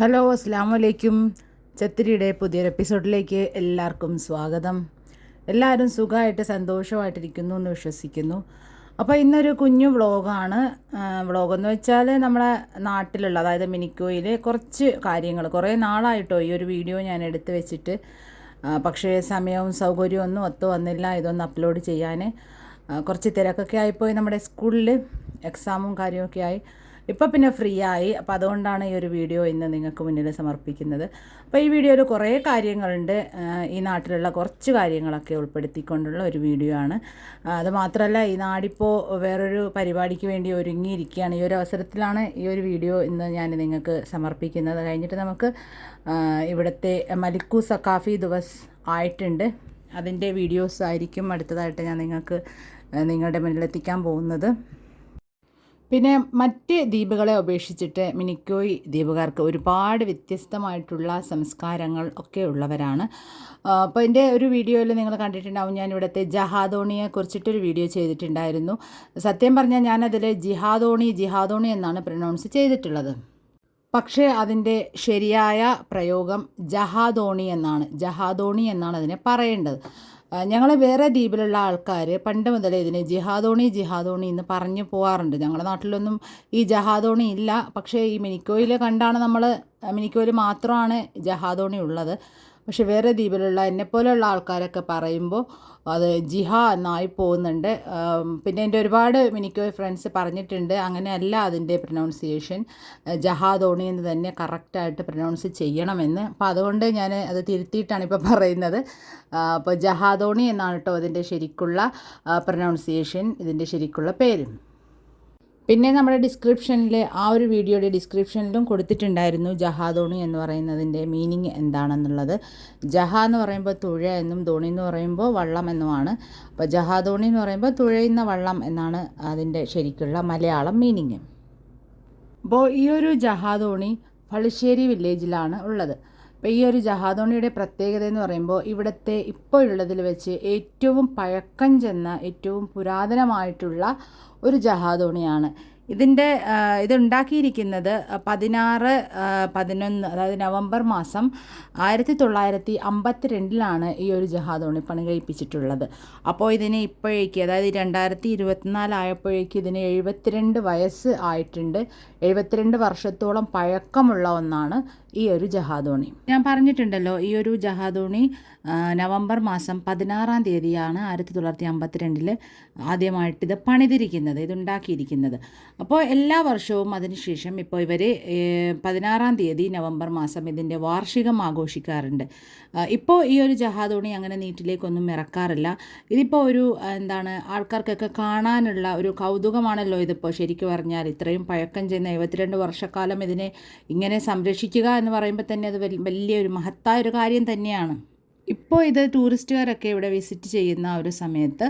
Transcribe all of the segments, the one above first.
Hello അസ്സാം വലൈക്കും ചത്തിരിയുടെ പുതിയൊരു എപ്പിസോഡിലേക്ക് എല്ലാവർക്കും സ്വാഗതം. എല്ലാവരും സുഖമായിട്ട് സന്തോഷമായിട്ടിരിക്കുന്നു എന്ന് വിശ്വസിക്കുന്നു. അപ്പോൾ ഇന്നൊരു കുഞ്ഞു വ്ളോഗാണ്. വ്ളോഗെന്ന് വെച്ചാൽ നമ്മുടെ നാട്ടിലുള്ള അതായത് മിനിക്കോയിൽ കുറച്ച് കാര്യങ്ങൾ. കുറേ നാളായിട്ടോ ഈ ഒരു വീഡിയോ ഞാൻ എടുത്ത് വെച്ചിട്ട്. പക്ഷേ സമയവും സൗകര്യവും ഒന്നും ഒത്തു വന്നില്ല ഇതൊന്ന് അപ്ലോഡ് ചെയ്യാൻ. കുറച്ച് തിരക്കൊക്കെ ആയിപ്പോയി നമ്മുടെ സ്കൂളിൽ എക്സാമും കാര്യമൊക്കെ ആയി. ഇപ്പോൾ പിന്നെ ഫ്രീ ആയി. അപ്പോൾ അതുകൊണ്ടാണ് ഈ ഒരു വീഡിയോ ഇന്ന് നിങ്ങൾക്ക് മുന്നിൽ സമർപ്പിക്കുന്നത്. അപ്പോൾ ഈ വീഡിയോയിൽ കുറേ കാര്യങ്ങളുണ്ട്. ഈ നാട്ടിലുള്ള കുറച്ച് കാര്യങ്ങളൊക്കെ ഉൾപ്പെടുത്തിക്കൊണ്ടുള്ള ഒരു വീഡിയോ ആണ്. അതുമാത്രമല്ല ഈ നാടിപ്പോൾ വേറൊരു പരിപാടിക്ക് വേണ്ടി ഒരുങ്ങിയിരിക്കുകയാണ്. ഈ ഒരു അവസരത്തിലാണ് ഈ ഒരു വീഡിയോ ഇന്ന് ഞാൻ നിങ്ങൾക്ക് സമർപ്പിക്കുന്നത്. കഴിഞ്ഞിട്ട് നമുക്ക് ഇവിടുത്തെ മലിക്കു സക്കാഫി ദിവസ് ആയിട്ടുണ്ട്. അതിന്റെ വീഡിയോസ് ആയിരിക്കും അടുത്തതായിട്ട് ഞാൻ നിങ്ങൾക്ക് നിങ്ങളുടെ മുന്നിലെത്തിക്കാൻ പോകുന്നത്. പിന്നെ മറ്റ് ദ്വീപുകളെ അപേക്ഷിച്ചിട്ട് മിനിക്കോയ് ദ്വീപുകാർക്ക് ഒരുപാട് വ്യത്യസ്തമായിട്ടുള്ള സംസ്കാരങ്ങൾ ഒക്കെ ഉള്ളവരാണ്. അപ്പോൾ എന്റെ ഒരു വീഡിയോയിൽ നിങ്ങൾ കണ്ടിട്ടുണ്ടാവും ഞാൻ ഇവിടുത്തെ ജഹാദോണിയെ കുറിച്ചിട്ടൊരു വീഡിയോ ചെയ്തിട്ടുണ്ടായിരുന്നു. സത്യം പറഞ്ഞാൽ ഞാനതിൽ ജിഹാദോണി ജിഹാദോണി എന്നാണ് പ്രൊനൗൺസ് ചെയ്തിട്ടുള്ളത്. പക്ഷേ അതിന്റെ ശരിയായ പ്രയോഗം ജഹാദോണി എന്നാണ് ജഹാദോണി എന്നാണ് അതിനെ പറയേണ്ടത്. ഞങ്ങൾ വേറെ ദ്വീപിലുള്ള ആൾക്കാർ പണ്ട് മുതലേ ഇതിന് ജിഹാദോണി ജിഹാദോണി എന്ന് പറഞ്ഞു പോകാറുണ്ട് ഞങ്ങളുടെ നാട്ടിലൊന്നും ഈ ജഹാദോണി ഇല്ല. പക്ഷേ ഈ മിനിക്കോയിൽ കണ്ടാണ് നമ്മൾ മിനിക്കോയിൽ മാത്രമാണ് ജഹാദോണി ഉള്ളത്. പക്ഷെ വേറെ ദ്വീപിലുള്ള എന്നെപ്പോലെയുള്ള ആൾക്കാരൊക്കെ പറയുമ്പോൾ അത് ജിഹ എന്നായി പോകുന്നുണ്ട് പിന്നെ എന്റെ ഒരുപാട് എനിക്ക് ഫ്രണ്ട്സ് പറഞ്ഞിട്ടുണ്ട്. അങ്ങനെയല്ല അതിന്റെ പ്രൊനൗൺസിയേഷൻ. ജഹാദോണി എന്ന് തന്നെ കറക്റ്റായിട്ട് പ്രൊനൗൺസ് ചെയ്യണമെന്ന്. അപ്പോൾ അതുകൊണ്ട് ഞാൻ അത് തിരുത്തിയിട്ടാണ് ഇപ്പോൾ പറയുന്നത്. അപ്പോൾ ജഹാദോണി എന്നാണ് കേട്ടോ അതിന്റെ ശരിക്കുള്ള പ്രൊനൗൺസിയേഷൻ ഇതിന്റെ ശരിക്കുള്ള പേര്. പിന്നെ നമ്മുടെ ഡിസ്ക്രിപ്ഷനിൽ ആ ഒരു വീഡിയോയുടെ ഡിസ്ക്രിപ്ഷനിലും കൊടുത്തിട്ടുണ്ടായിരുന്നു ജഹാദോണി എന്ന് പറയുന്നതിന്റെ മീനിങ് എന്താണെന്നുള്ളത്. ജഹ എന്ന് പറയുമ്പോൾ തുഴ എന്നും ധോണി എന്ന് പറയുമ്പോൾ വള്ളം എന്നുമാണ്. അപ്പോൾ ജഹാദോണി എന്ന് പറയുമ്പോൾ തുഴയുന്ന വള്ളം എന്നാണ് അതിന്റെ ശരിക്കുള്ള മലയാളം മീനിങ് അപ്പോൾ ഈ ഒരു ജഹാദോണി പളിശ്ശേരി വില്ലേജിലാണ് ഉള്ളത്. അപ്പോൾ ഈ ഒരു ജഹാദോണിയുടെ പ്രത്യേകത എന്ന് പറയുമ്പോൾ ഇവിടുത്തെ ഇപ്പോൾ ഉള്ളതിൽ വെച്ച് ഏറ്റവും പഴക്കം ചെന്ന ഏറ്റവും പുരാതനമായിട്ടുള്ള ഒരു ജഹാദോണിയാണ്. ഇതിന്റെ ഇതുണ്ടാക്കിയിരിക്കുന്നത് പതിനാറ് പതിനൊന്ന് അതായത് നവംബർ മാസം ആയിരത്തി തൊള്ളായിരത്തി അമ്പത്തി രണ്ടിലാണ് ഈ ഒരു ജഹാദോണി പണി കഴിപ്പിച്ചിട്ടുള്ളത്. അപ്പോൾ ഇതിന് ഇപ്പോഴേക്ക് അതായത് രണ്ടായിരത്തി ഇരുപത്തിനാലായപ്പോഴേക്ക് ഇതിന് എഴുപത്തിരണ്ട് വയസ്സ് ആയിട്ടുണ്ട്. എഴുപത്തിരണ്ട് വർഷത്തോളം പഴക്കമുള്ള ഒന്നാണ് ഈ ഒരു ജഹാദോണി ഞാൻ പറഞ്ഞിട്ടുണ്ടല്ലോ ഈ ഒരു ജഹാദോണി നവംബർ മാസം പതിനാറാം തീയതിയാണ് ആയിരത്തി തൊള്ളായിരത്തി അമ്പത്തിരണ്ടിൽ ആദ്യമായിട്ട് ഇത് പണിതിരിക്കുന്നത് ഇതുണ്ടാക്കിയിരിക്കുന്നത് അപ്പോൾ എല്ലാ വർഷവും അതിനുശേഷം ഇപ്പോൾ ഇവർ പതിനാറാം തീയതി നവംബർ മാസം ഇതിന്റെ വാർഷികം ആഘോഷിക്കാറുണ്ട്. ഇപ്പോൾ ഈ ഒരു ജഹാദോണി അങ്ങനെ നീറ്റിലേക്കൊന്നും ഇറക്കാറില്ല. ഇതിപ്പോൾ ഒരു എന്താണ് ആൾക്കാർക്കൊക്കെ കാണാനുള്ള ഒരു കൗതുകമാണല്ലോ ഇതിപ്പോൾ ശരിക്കും പറഞ്ഞാൽ. ഇത്രയും പഴക്കം ചെയ്യുന്ന എഴുപത്തിരണ്ട് വർഷക്കാലം ഇതിനെ ഇങ്ങനെ സംരക്ഷിക്കുക എന്ന് പറയുമ്പോൾ തന്നെ അത് വലിയൊരു മഹത്തായ ഒരു കാര്യം തന്നെയാണ്. ഇപ്പോൾ ഇത് ടൂറിസ്റ്റുകാരൊക്കെ ഇവിടെ വിസിറ്റ് ചെയ്യുന്ന ഒരു സമയത്ത്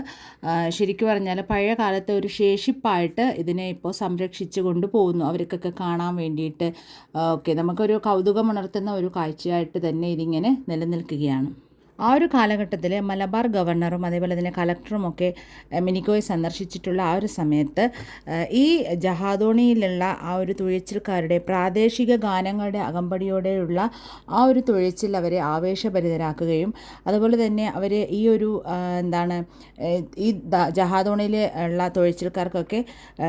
ശരിക്കും പറഞ്ഞാൽ പഴയ കാലത്തെ ഒരു ശേഷിപ്പായിട്ട് ഇതിനെ ഇപ്പോൾ സംരക്ഷിച്ചു കൊണ്ടുപോകുന്നു അവർക്കൊക്കെ കാണാൻ വേണ്ടിയിട്ട് ഓക്കെ നമുക്കൊരു കൗതുകമുണർത്തുന്ന ഒരു കാഴ്ചയായിട്ട് തന്നെ ഇതിങ്ങനെ നിലനിൽക്കുകയാണ്. ആ ഒരു കാലഘട്ടത്തിൽ മലബാർ ഗവർണറും അതേപോലെ തന്നെ കലക്ടറും ഒക്കെ മിനിക്കോയെ സന്ദർശിച്ചിട്ടുള്ള ആ ഒരു സമയത്ത് ഈ ജഹാദോണിയിലുള്ള ആ ഒരു തുഴച്ചിൽക്കാരുടെ പ്രാദേശിക ഗാനങ്ങളുടെ അകമ്പടിയോടെയുള്ള ആ ഒരു തുഴച്ചിൽ അവരെ ആവേശഭരിതരാക്കുകയും അതുപോലെ തന്നെ അവർ ഈ ഒരു എന്താണ് ഈ ജഹാദോണിയിൽ ഉള്ള തുഴച്ചിൽക്കാർക്കൊക്കെ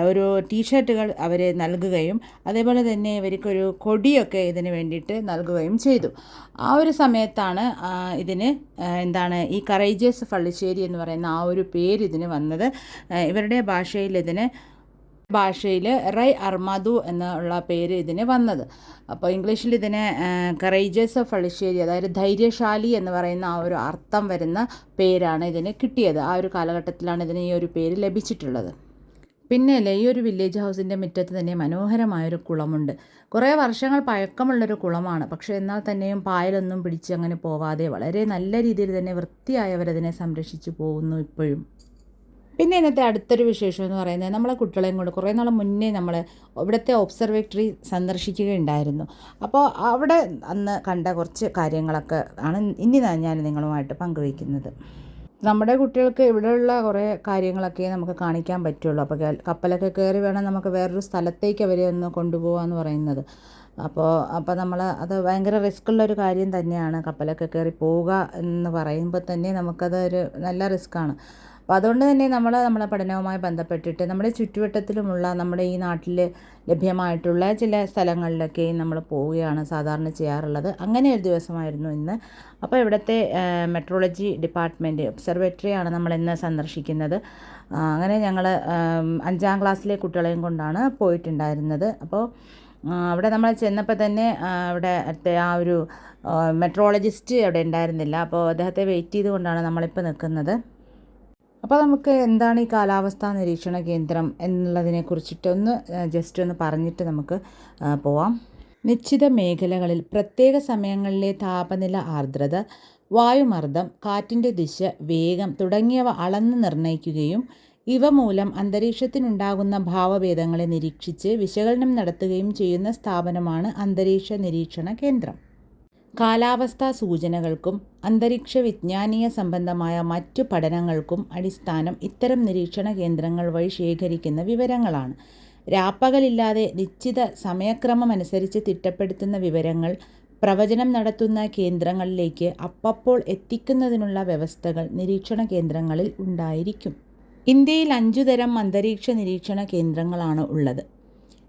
ഒരു ടീഷർട്ടുകൾ അവരെ നൽകുകയും അതേപോലെ തന്നെ ഇവർക്കൊരു കൊടിയൊക്കെ ഇതിന് വേണ്ടിയിട്ട് നൽകുകയും ചെയ്തു. ആ ഒരു സമയത്താണ് ഇതിന് എന്താണ് ഈ കറേജിയസ് പള്ളിശ്ശേരി എന്ന് പറയുന്ന ആ ഒരു പേര് ഇതിന് വന്നത്. ഇവരുടെ ഭാഷയിൽ ഇതിന് ഭാഷയിൽ റൈ അർമദു എന്നുള്ള പേര് ഇതിന് വന്നത്. അപ്പോൾ ഇംഗ്ലീഷിൽ ഇതിനെ കറേജസ് ഓഫ് അളിശ്ശേരി അതായത് ധൈര്യശാലി എന്ന് പറയുന്ന ആ ഒരു അർത്ഥം വരുന്ന പേരാണ് ഇതിന് കിട്ടിയത്. ആ ഒരു കാലഘട്ടത്തിലാണ് ഇതിന് ഈ ഒരു പേര് ലഭിച്ചിട്ടുള്ളത്. പിന്നെ അല്ലേ ഈ ഒരു വില്ലേജ് ഹൗസിന്റെ മുറ്റത്ത് തന്നെ മനോഹരമായൊരു കുളമുണ്ട്. കുറേ വർഷങ്ങൾ പഴക്കമുള്ളൊരു കുളമാണ്. പക്ഷേ എന്നാൽ തന്നെയും പായലൊന്നും പിടിച്ച് അങ്ങനെ പോവാതെ വളരെ നല്ല രീതിയിൽ തന്നെ വൃത്തിയായവരതിനെ സംരക്ഷിച്ചു പോകുന്നു ഇപ്പോഴും. പിന്നെ ഇന്നത്തെ അടുത്തൊരു വിശേഷം എന്ന് പറയുന്നത് നമ്മളെ കുട്ടികളെയും കൊണ്ട് കുറേ നാൾ മുന്നേ നമ്മൾ ഇവിടുത്തെ ഒബ്സർവേറ്ററി സന്ദർശിക്കുകയുണ്ടായിരുന്നു. അപ്പോൾ അവിടെ അന്ന് കണ്ട കുറച്ച് കാര്യങ്ങളൊക്കെ ആണ് ഇനി ഞാൻ നിങ്ങളുമായിട്ട് പങ്കുവയ്ക്കുന്നത്. നമ്മുടെ കുട്ടികൾക്ക് ഇവിടെയുള്ള കുറേ കാര്യങ്ങളൊക്കെ നമുക്ക് കാണിക്കാൻ പറ്റുള്ളൂ. അപ്പോൾ കപ്പലൊക്കെ കയറി വേണം നമുക്ക് വേറൊരു സ്ഥലത്തേക്ക് അവരെ ഒന്ന് കൊണ്ടുപോകാന്ന് പറയുന്നത്. അപ്പോൾ അപ്പോൾ നമ്മൾ അത് ഭയങ്കര റിസ്ക്കുള്ള ഒരു കാര്യം തന്നെയാണ് കപ്പലൊക്കെ കയറി പോവുക എന്ന് പറയുമ്പോൾ തന്നെ നമുക്കതൊരു നല്ല റിസ്ക്കാണ് അപ്പോൾ അതുകൊണ്ട് തന്നെ നമ്മൾ നമ്മുടെ പഠനവുമായി ബന്ധപ്പെട്ടിട്ട് നമ്മുടെ ചുറ്റുവട്ടത്തിലുമുള്ള നമ്മുടെ ഈ നാട്ടിൽ ലഭ്യമായിട്ടുള്ള ചില സ്ഥലങ്ങളിലൊക്കെ നമ്മൾ പോവുകയാണ് സാധാരണ ചെയ്യാറുള്ളത്. അങ്ങനെ ഒരു ദിവസമായിരുന്നു ഇന്ന്. അപ്പോൾ ഇവിടുത്തെ മെട്രോളജി ഡിപ്പാർട്ട്മെന്റ് ഒബ്സർവേറ്ററിയാണ് നമ്മൾ ഇന്ന് സന്ദർശിക്കുന്നത്. അങ്ങനെ ഞങ്ങൾ അഞ്ചാം ക്ലാസ്സിലെ കുട്ടികളെയും കൊണ്ടാണ് പോയിട്ടുണ്ടായിരുന്നത്. അപ്പോൾ അവിടെ നമ്മൾ ചെന്നപ്പോൾ തന്നെ അവിടെ ആ ഒരു മെട്രോളജിസ്റ്റ് അവിടെ ഉണ്ടായിരുന്നില്ല. അപ്പോൾ അദ്ദേഹത്തെ വെയിറ്റ് ചെയ്തുകൊണ്ടാണ് നമ്മളിപ്പോൾ നിൽക്കുന്നത്. അപ്പോൾ നമുക്ക് എന്താണ് ഈ കാലാവസ്ഥാ നിരീക്ഷണ കേന്ദ്രം എന്നുള്ളതിനെ കുറിച്ചിട്ടൊന്ന് ജസ്റ്റ് ഒന്ന് പറഞ്ഞിട്ട് നമുക്ക് പോവാം. നിശ്ചിത മേഖലകളിൽ പ്രത്യേക സമയങ്ങളിലെ താപനില ആർദ്രത വായുമർദ്ദം കാറ്റിന്റെ ദിശ വേഗം തുടങ്ങിയവ അളന്ന് നിർണയിക്കുകയും ഇവ മൂലം അന്തരീക്ഷത്തിനുണ്ടാകുന്ന ഭാവഭേദങ്ങളെ നിരീക്ഷിച്ച് വിശകലനം നടത്തുകയും ചെയ്യുന്ന സ്ഥാപനമാണ് അന്തരീക്ഷ നിരീക്ഷണ കേന്ദ്രം. കാലാവസ്ഥാ സൂചനകൾക്കും അന്തരീക്ഷ വിജ്ഞാനീയ സംബന്ധമായ മറ്റു പഠനങ്ങൾക്കും അടിസ്ഥാനം ഇത്തരം നിരീക്ഷണ കേന്ദ്രങ്ങൾ വഴി ശേഖരിക്കുന്ന വിവരങ്ങളാണ്. രാപ്പകലില്ലാതെ നിശ്ചിത സമയക്രമമനുസരിച്ച് തിട്ടപ്പെടുത്തുന്ന വിവരങ്ങൾ പ്രവചനം നടത്തുന്ന കേന്ദ്രങ്ങളിലേക്ക് അപ്പപ്പോൾ എത്തിക്കുന്നതിനുള്ള വ്യവസ്ഥകൾ നിരീക്ഷണ കേന്ദ്രങ്ങളിൽ ഉണ്ടായിരിക്കും. ഇന്ത്യയിൽ അഞ്ചു തരം അന്തരീക്ഷ നിരീക്ഷണ കേന്ദ്രങ്ങളാണ് ഉള്ളത്.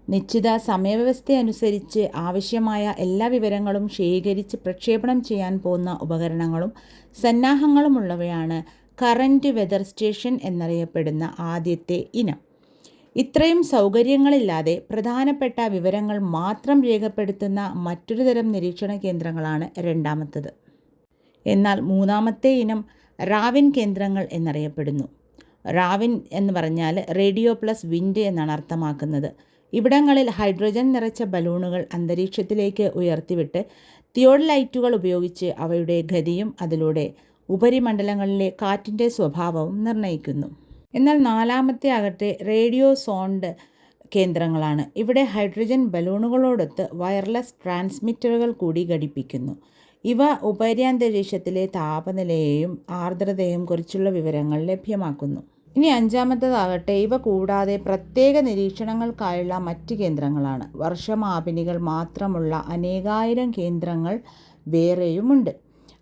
നിശ്ചിത സമയവ്യവസ്ഥയനുസരിച്ച് ആവശ്യമായ എല്ലാ വിവരങ്ങളും ശേഖരിച്ച് പ്രക്ഷേപണം ചെയ്യാൻ പോകുന്ന ഉപകരണങ്ങളും സന്നാഹങ്ങളുമുള്ളവയാണ് കറന്റ് വെതർ സ്റ്റേഷൻ എന്നറിയപ്പെടുന്ന ആദ്യത്തെ ഇനം. ഇത്രയും സൗകര്യങ്ങളില്ലാതെ പ്രധാനപ്പെട്ട വിവരങ്ങൾ മാത്രം രേഖപ്പെടുത്തുന്ന മറ്റൊരു തരം നിരീക്ഷണ കേന്ദ്രങ്ങളാണ് രണ്ടാമത്തത്. എന്നാൽ മൂന്നാമത്തെ ഇനം റാവിൻ കേന്ദ്രങ്ങൾ എന്നറിയപ്പെടുന്നു. റാവിൻ എന്ന് പറഞ്ഞാൽ റേഡിയോ പ്ലസ് വിൻഡ് എന്നാണ് അർത്ഥമാക്കുന്നത്. ഇവിടങ്ങളിൽ ഹൈഡ്രജൻ നിറച്ച ബലൂണുകൾ അന്തരീക്ഷത്തിലേക്ക് ഉയർത്തിവിട്ട് തിയോഡലൈറ്റുകൾ ഉപയോഗിച്ച് അവയുടെ ഗതിയും അതിലൂടെ ഉപരിമണ്ഡലങ്ങളിലെ കാറ്റിന്റെ സ്വഭാവവും നിർണയിക്കുന്നു. എന്നാൽ നാലാമത്തെ ആകട്ടെ റേഡിയോ സോണ്ട് കേന്ദ്രങ്ങളാണ്. ഇവിടെ ഹൈഡ്രജൻ ബലൂണുകളോടൊത്ത് വയർലെസ് ട്രാൻസ്മിറ്ററുകൾ കൂടി ഘടിപ്പിക്കുന്നു. ഇവ ഉപരിയാന്തരീക്ഷത്തിലെ താപനിലയെയും ആർദ്രതയെയും കുറിച്ചുള്ള വിവരങ്ങൾ ലഭ്യമാക്കുന്നു. ഇനി അഞ്ചാമത്തേതാകട്ടെ. ഇവ കൂടാതെ പ്രത്യേക നിരീക്ഷണങ്ങൾക്കായുള്ള മറ്റ് കേന്ദ്രങ്ങളാണ്. വർഷമാപിനികൾ മാത്രമുള്ള അനേകായിരം കേന്ദ്രങ്ങൾ വേറെയുമുണ്ട്.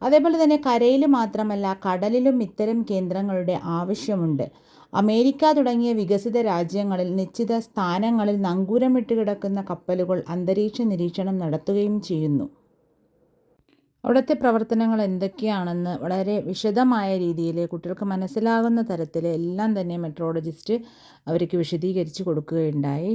അതേപോലെ തന്നെ കരയിൽ മാത്രമല്ല കടലിലും ഇത്തരം കേന്ദ്രങ്ങളുടെ ആവശ്യമുണ്ട്. അമേരിക്ക തുടങ്ങിയ വികസിത രാജ്യങ്ങളിൽ നിശ്ചിത സ്ഥാനങ്ങളിൽ നങ്കൂരമിട്ട് കിടക്കുന്ന കപ്പലുകൾ അന്തരീക്ഷ നിരീക്ഷണം നടത്തുകയും ചെയ്യുന്നു. അവിടുത്തെ പ്രവർത്തനങ്ങൾ എന്തൊക്കെയാണെന്ന് വളരെ വിശദമായ രീതിയിൽ കുട്ടികൾക്ക് മനസ്സിലാകുന്ന തരത്തിൽ എല്ലാം തന്നെ മെട്രോളജിസ്റ്റ് അവർക്ക് വിശദീകരിച്ച് കൊടുക്കുകയുണ്ടായി.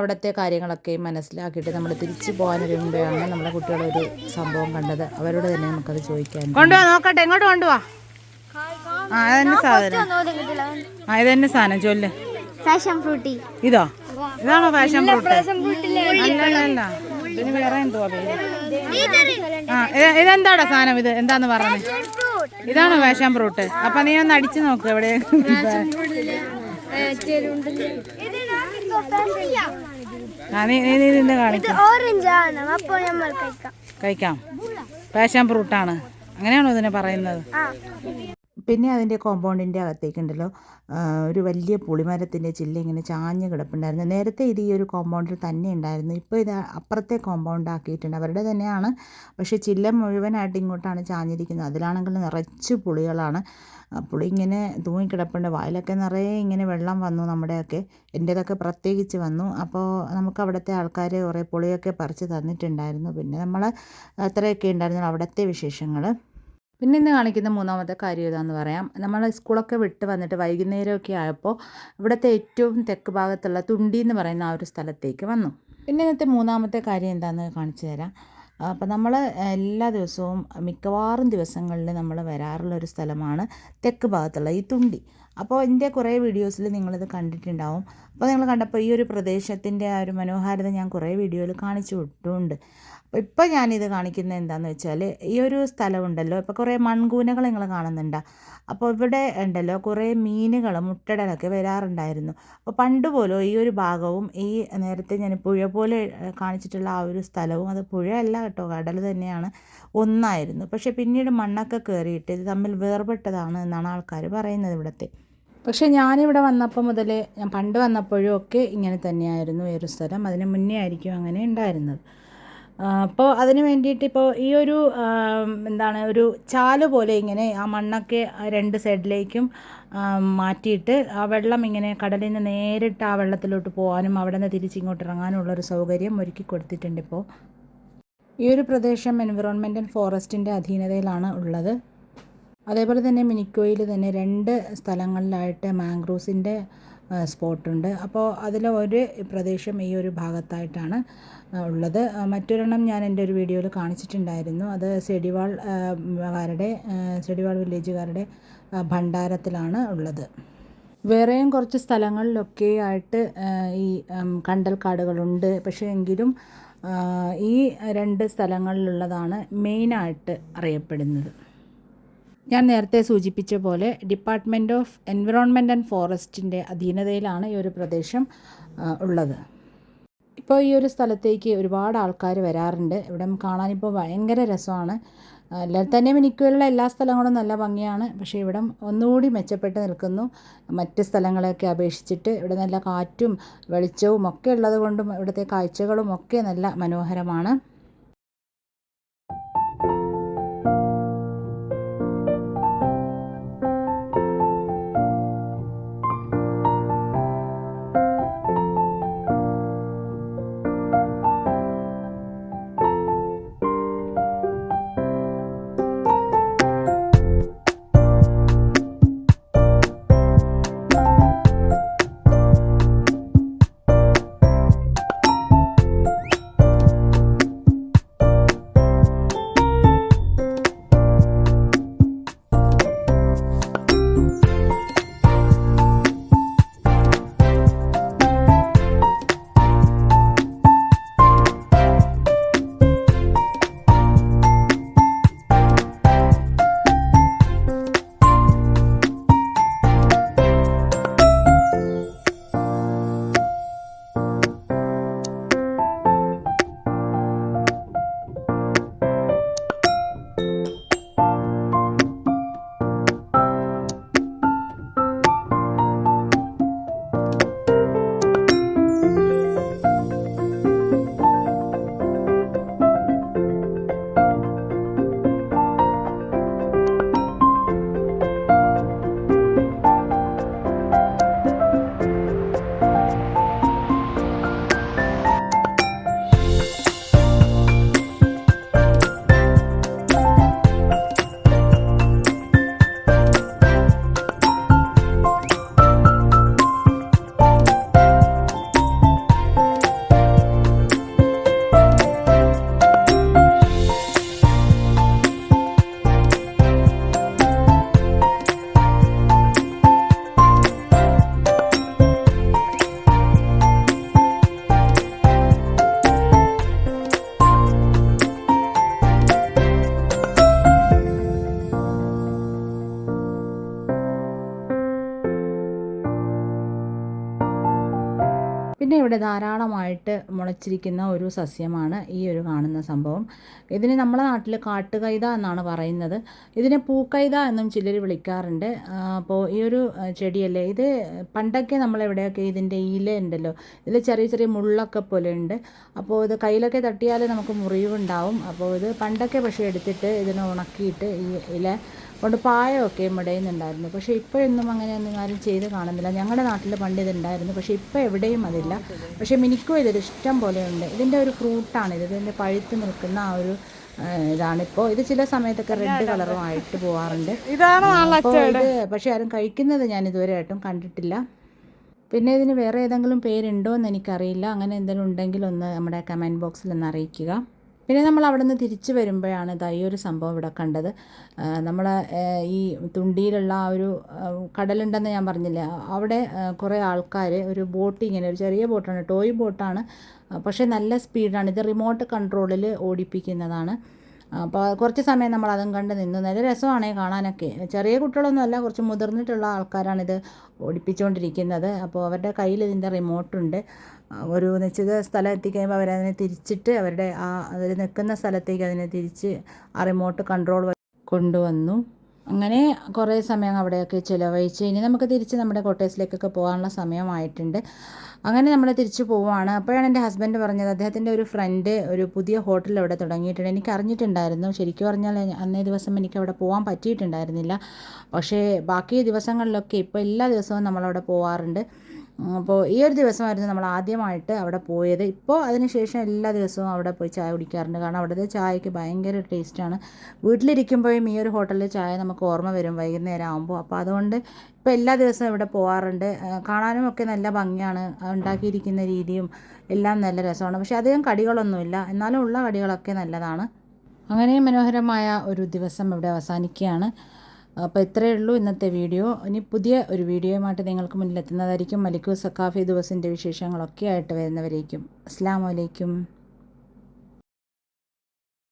അവിടുത്തെ കാര്യങ്ങളൊക്കെ മനസ്സിലാക്കിയിട്ട് നമ്മൾ തിരിച്ചു പോകാനൊരുമ്പോഴാണ് നമ്മുടെ കുട്ടികളൊരു സംഭവം കണ്ടത്. അവരോട് തന്നെ നമുക്കത് ചോദിക്കാൻ കൊണ്ടുപോവാ നോക്കട്ടെ എങ്ങോട്ട് കൊണ്ടുപോവാ ആ അതന്നെ സാധനം. ആ ഇതന്നെ സാധനം ചൊല്ല്. ഫാഷൻ ഫ്രൂട്ടി ഇതോ? ഇതാണോ ഫാഷൻ ഫ്രൂട്ട് അല്ലല്ല ഇതിന് വേറെ എന്തുവാ പേര്? ആ ഇതെന്താടാ സാധനം ഇത്? എന്താന്ന് പറഞ്ഞത് ഇതാണോ ഫാഷൻ ഫ്രൂട്ട് അപ്പൊ നീ ഒന്ന് അടിച്ചു നോക്ക് എവിടെ കഴിക്കാം. പാഷൻ ഫ്രൂട്ടാണ് അങ്ങനെയാണോ ഇതിനെ പറയുന്നത്? പിന്നെ അതിന്റെ കോമ്പൗണ്ടിന്റെ അകത്തേക്കുണ്ടല്ലോ. ഒരു വലിയ പുളിമരത്തിന്റെ ചില്ല ഇങ്ങനെ ചാഞ്ഞ് കിടപ്പുണ്ടായിരുന്നു. നേരത്തെ ഇത് ഈ ഒരു കോമ്പൗണ്ടിൽ തന്നെ ഉണ്ടായിരുന്നു. ഇപ്പോൾ ഇത് അപ്പുറത്തെ കോമ്പൗണ്ട് ആക്കിയിട്ടുണ്ട്. അവരുടെ തന്നെയാണ്. പക്ഷേ ചില്ല മുഴുവനായിട്ട് ഇങ്ങോട്ടാണ് ചാഞ്ഞിരിക്കുന്നത്. അതിലാണെങ്കിൽ നിറച്ച് പുളികളാണ്. പുളി ഇങ്ങനെ തൂങ്ങിക്കിടപ്പുണ്ട് വായിലൊക്കെ നിറയെ ഇങ്ങനെ വെള്ളം വന്നു നമ്മുടെയൊക്കെ. എന്റേതൊക്കെ പ്രത്യേകിച്ച് വന്നു. അപ്പോൾ നമുക്ക് അവിടുത്തെ ആൾക്കാർ കുറേ പുളിയൊക്കെ പറിച്ച് തന്നിട്ടുണ്ടായിരുന്നു. പിന്നെ നമ്മൾ അത്രയൊക്കെ ഉണ്ടായിരുന്നു അവിടുത്തെ വിശേഷങ്ങൾ പിന്നെ ഇന്ന് കാണിക്കുന്ന മൂന്നാമത്തെ കാര്യം ഏതാണെന്ന് പറയാം. നമ്മൾ സ്കൂളൊക്കെ വിട്ട് വന്നിട്ട് വൈകുന്നേരമൊക്കെ ആയപ്പോൾ ഇവിടുത്തെ ഏറ്റവും തെക്ക് ഭാഗത്തുള്ള തുണ്ടി എന്ന് പറയുന്ന ആ ഒരു സ്ഥലത്തേക്ക് വന്നു. പിന്നെ ഇന്നത്തെ മൂന്നാമത്തെ കാര്യം എന്താണെന്ന് കാണിച്ചു തരാം. അപ്പോൾ നമ്മൾ എല്ലാ ദിവസവും മിക്കവാറും ദിവസങ്ങളിൽ നമ്മൾ വരാറുള്ള ഒരു സ്ഥലമാണ് തെക്ക് ഭാഗത്തുള്ള ഈ തുണ്ടി. അപ്പോൾ എന്റെ കുറേ വീഡിയോസിൽ നിങ്ങളിത് കണ്ടിട്ടുണ്ടാവും. അപ്പോൾ നിങ്ങൾ കണ്ടപ്പോൾ ഈ ഒരു പ്രദേശത്തിന്റെ ആ ഒരു മനോഹാരിത ഞാൻ കുറേ വീഡിയോയിൽ കാണിച്ചു വിട്ടുണ്ട്. അപ്പോൾ ഇപ്പോൾ ഞാനിത് കാണിക്കുന്നത് എന്താണെന്ന് വെച്ചാൽ ഈ ഒരു സ്ഥലമുണ്ടല്ലോ. ഇപ്പോൾ കുറേ മൺകൂനകൾ നിങ്ങൾ കാണുന്നുണ്ട്. അപ്പോൾ ഇവിടെ ഉണ്ടല്ലോ കുറേ മീനുകൾ മുട്ടടലൊക്കെ വരാറുണ്ടായിരുന്നു. അപ്പോൾ പണ്ട് പോലും ഈ ഒരു ഭാഗവും ഈ നേരത്തെ ഞാൻ പുഴ പോലെ കാണിച്ചിട്ടുള്ള ആ ഒരു സ്ഥലവും അത് പുഴയല്ല കേട്ടോ. കടൽ തന്നെയാണ് ഒന്നായിരുന്നു. പക്ഷേ പിന്നീട് മണ്ണൊക്കെ കയറിയിട്ട് ഇത് തമ്മിൽ വേർപെട്ടതാണ് എന്നാണ് ആൾക്കാർ പറയുന്നത് ഇവിടുത്തെ. പക്ഷേ ഞാനിവിടെ വന്നപ്പോൾ മുതൽ ഞാൻ പണ്ട് വന്നപ്പോഴും ഒക്കെ ഇങ്ങനെ തന്നെയായിരുന്നു ഈ ഒരു സ്ഥലം. അതിന് മുന്നേ ആയിരിക്കും അങ്ങനെ ഉണ്ടായിരുന്നത്. അപ്പോൾ അതിന് വേണ്ടിയിട്ട് ഇപ്പോൾ ഈ ഒരു എന്താണ് ഒരു ചാൽ പോലെ ഇങ്ങനെ ആ മണ്ണൊക്കെ രണ്ട് സൈഡിലേക്കും മാറ്റിയിട്ട് ആ വെള്ളം ഇങ്ങനെ കടലിൽ നിന്ന് നേരിട്ട് ആ വെള്ളത്തിലോട്ട് പോകാനും അവിടെ നിന്ന് തിരിച്ചിങ്ങോട്ട് ഇറങ്ങാനുള്ള ഒരു സൗകര്യം ഒരുക്കി കൊടുത്തിട്ടുണ്ട് ഇപ്പോൾ ഈ ഒരു പ്രദേശം എൻവിറോൺമെന്റ് ആൻഡ് ഫോറസ്റ്റിന്റെ അധീനതയിലാണ് ഉള്ളത്. അതേപോലെ തന്നെ മിനിക്കോയിൽ തന്നെ രണ്ട് സ്ഥലങ്ങളിലായിട്ട് മാംഗ്രൂസിന്റെ സ്പോട്ടുണ്ട്. അപ്പോൾ അതിൽ ഒരു പ്രദേശം ഈ ഒരു ഭാഗത്തായിട്ടാണ് ഉള്ളത്. മറ്റൊരെണ്ണം ഞാൻ എന്റെ ഒരു വീഡിയോയിൽ കാണിച്ചിട്ടുണ്ടായിരുന്നു. അത് സെഡിവാൾ കാരുടെ സെഡിവാൾ വില്ലേജുകാരുടെ ഭണ്ഡാരത്തിലാണ് ഉള്ളത്. വേറെയും കുറച്ച് സ്ഥലങ്ങളിലൊക്കെ ആയിട്ട് ഈ കണ്ടൽ കാടുകളുണ്ട് പക്ഷേ എങ്കിലും ഈ രണ്ട് സ്ഥലങ്ങളിലുള്ളതാണ് മെയിനായിട്ട് അറിയപ്പെടുന്നത്. ഞാൻ നേരത്തെ സൂചിപ്പിച്ച പോലെ ഡിപ്പാർട്ട്മെന്റ് ഓഫ് എൻവിറോൺമെന്റ് ആൻഡ് ഫോറസ്റ്റിന്റെ അധീനതയിലാണ് ഈ ഒരു പ്രദേശം ഉള്ളത്. ഇപ്പോൾ ഈ ഒരു സ്ഥലത്തേക്ക് ഒരുപാട് ആൾക്കാർ വരാറുണ്ട്. ഇവിടെ കാണാനിപ്പോൾ ഭയങ്കര രസമാണ്. അല്ലാതെ തന്നെ മിനിക്കുള്ള എല്ലാ സ്ഥലങ്ങളും നല്ല ഭംഗിയാണ്. പക്ഷേ ഇവിടം ഒന്നുകൂടി മെച്ചപ്പെട്ട് നിൽക്കുന്നു. മറ്റ് സ്ഥലങ്ങളെയൊക്കെ അപേക്ഷിച്ചിട്ട് ഇവിടെ നല്ല കാറ്റും വെളിച്ചവും ഒക്കെ ഉള്ളത് കൊണ്ടും ഇവിടുത്തെ കാഴ്ചകളും ഒക്കെ നല്ല മനോഹരമാണ്. ധാരാളമായിട്ട് മുളച്ചിരിക്കുന്ന ഒരു സസ്യമാണ് ഈ ഒരു കാണുന്ന സംഭവം. ഇതിന് നമ്മുടെ നാട്ടിൽ കാട്ടുകൈത എന്നാണ് പറയുന്നത്. ഇതിനെ പൂക്കൈത എന്നും ചിലർ വിളിക്കാറുണ്ട്. അപ്പോൾ ഈ ഒരു ചെടിയല്ലേ? ഇത് പണ്ടൊക്കെ നമ്മളെവിടെയൊക്കെ ഇതിന്റെ ഇല ഉണ്ടല്ലോ? ഇതിൽ ചെറിയ ചെറിയ മുള്ളൊക്കെ പോലെ ഉണ്ട്. അപ്പോൾ ഇത് കയ്യിലൊക്കെ തട്ടിയാൽ നമുക്ക് മുറിവുണ്ടാവും. അപ്പോൾ ഇത് പണ്ടൊക്കെ പക്ഷേ എടുത്തിട്ട് ഇതിനെ ഉണക്കിയിട്ട് ഈ ഇല കൊണ്ട് പായമൊക്കെ മുടയുന്നുണ്ടായിരുന്നു പക്ഷേ ഇപ്പോഴൊന്നും അങ്ങനെയൊന്നും ആരും ചെയ്ത് കാണുന്നില്ല. ഞങ്ങളുടെ നാട്ടിൽ പണ്ട് ഇതുണ്ടായിരുന്നു. പക്ഷേ ഇപ്പോൾ എവിടെയും അതില്ല. പക്ഷേ മിനിക്കും ഇതൊരു ഇഷ്ടം പോലെയുണ്ട്. ഇതിന്റെ ഒരു ഫ്രൂട്ടാണ് ഇത്. ഇതിന്റെ പഴുത്ത് നിൽക്കുന്ന ആ ഒരു ഇതാണിപ്പോൾ ഇത് ചില സമയത്തൊക്കെ റെഡ് കളറും ആയിട്ട് പോവാറുണ്ട്. ഇതാണ് അപ്പോൾ ഇത് പക്ഷേ ആരും കഴിക്കുന്നത് ഞാൻ ഇതുവരെ ആയിട്ടും കണ്ടിട്ടില്ല. പിന്നെ ഇതിന് വേറെ ഏതെങ്കിലും പേരുണ്ടോ എന്ന് എനിക്കറിയില്ല. അങ്ങനെ എന്തെങ്കിലും ഉണ്ടെങ്കിൽ ഒന്ന് നമ്മുടെ കമന്റ് ബോക്സിൽ ഒന്ന് അറിയിക്കുക. പിന്നെ നമ്മൾ അവിടെ നിന്ന് തിരിച്ചു വരുമ്പോഴാണ് ഇതാ ഈ ഒരു സംഭവം ഇവിടെ കണ്ടത്. നമ്മൾ ഈ തുണ്ടിയിലുള്ള ആ ഒരു കടലുണ്ടെന്ന് ഞാൻ പറഞ്ഞില്ലേ? അവിടെ കുറേ ആൾക്കാർ ഒരു ബോട്ട് ഇങ്ങനെ ഒരു ചെറിയ ബോട്ടാണ് ടോയ് ബോട്ടാണ് പക്ഷേ നല്ല സ്പീഡാണ്. ഇത് റിമോട്ട് കൺട്രോളിൽ ഓടിപ്പിക്കുന്നതാണ്. അപ്പോൾ കുറച്ച് സമയം നമ്മൾ അതും കണ്ട് നിന്നു. നല്ല രസമാണ് കാണാനൊക്കെ. ചെറിയ കുട്ടികളൊന്നും അല്ല കുറച്ച് മുതിർന്നിട്ടുള്ള ആൾക്കാരാണിത് ഓടിപ്പിച്ചുകൊണ്ടിരിക്കുന്നത്. അപ്പോൾ അവരുടെ കയ്യിൽ ഇതിന്റെ റിമോട്ടുണ്ട് ഒരു നിശ്ചിത സ്ഥലം എത്തിക്കഴിയുമ്പോൾ അവരതിനെ തിരിച്ചിട്ട് അവരുടെ ആ അതിൽ നിൽക്കുന്ന സ്ഥലത്തേക്ക് അതിനെ തിരിച്ച് ആ റിമോട്ട് കൺട്രോൾ കൊണ്ടുവന്നു. അങ്ങനെ കുറേ സമയം അവിടെയൊക്കെ ചിലവഴിച്ച് ഇനി നമുക്ക് തിരിച്ച് നമ്മുടെ കോട്ടേഴ്സിലേക്കൊക്കെ പോകാനുള്ള സമയമായിട്ടുണ്ട്. അങ്ങനെ നമ്മൾ തിരിച്ചു പോവുകയാണ് അപ്പോഴാണ് എന്റെ ഹസ്ബൻഡ് പറഞ്ഞത്. അദ്ദേഹത്തിന്റെ ഒരു ഫ്രണ്ട് ഒരു പുതിയ ഹോട്ടൽ അവിടെ തുടങ്ങിയിട്ടുണ്ട്. എനിക്ക് അറിഞ്ഞിട്ടുണ്ടായിരുന്നു. ശരിക്കും പറഞ്ഞാൽ അന്നേ ദിവസം എനിക്ക് അവിടെ പോകാൻ പറ്റിയിട്ടുണ്ടായിരുന്നില്ല. പക്ഷേ ബാക്കി ദിവസങ്ങളിലൊക്കെ ഇപ്പോൾ എല്ലാ ദിവസവും നമ്മളവിടെ പോവാറുണ്ട്. അപ്പോൾ ഈ ഒരു ദിവസമായിരുന്നു നമ്മൾ ആദ്യമായിട്ട് അവിടെ പോയത്. ഇപ്പോൾ അതിനുശേഷം എല്ലാ ദിവസവും അവിടെ പോയി ചായ കുടിക്കാറുണ്ട്. കാരണം അവിടുത്തെ ചായക്ക് ഭയങ്കര ടേസ്റ്റാണ് വീട്ടിലിരിക്കുമ്പോഴും ഈ ഒരു ഹോട്ടലിൽ ചായ നമുക്ക് ഓർമ്മ വരും വൈകുന്നേരം ആകുമ്പോൾ അപ്പോൾ അതുകൊണ്ട് ഇപ്പോൾ എല്ലാ ദിവസവും ഇവിടെ പോകാറുണ്ട് കാണാനും ഒക്കെ നല്ല ഭംഗിയാണ്. ഉണ്ടാക്കിയിരിക്കുന്ന രീതിയും എല്ലാം നല്ല രസമാണ്. പക്ഷേ അധികം കടികളൊന്നുമില്ല. എന്നാലും ഉള്ള കടികളൊക്കെ നല്ലതാണ്. അങ്ങനെ മനോഹരമായ ഒരു ദിവസം ഇവിടെ അവസാനിക്കുകയാണ്. അപ്പോൾ ഇത്രയേ ഉള്ളൂ ഇന്നത്തെ വീഡിയോ. ഇനി പുതിയ ഒരു വീഡിയോയുമായിട്ട് നിങ്ങൾക്ക് മുന്നിൽ എത്തുന്നതായിരിക്കും മലിക്കു സക്കാഫി ദിവസിന്റെ വിശേഷങ്ങളൊക്കെ ആയിട്ട് വരുന്നവരേക്കും. അസ്സാം വലൈക്കും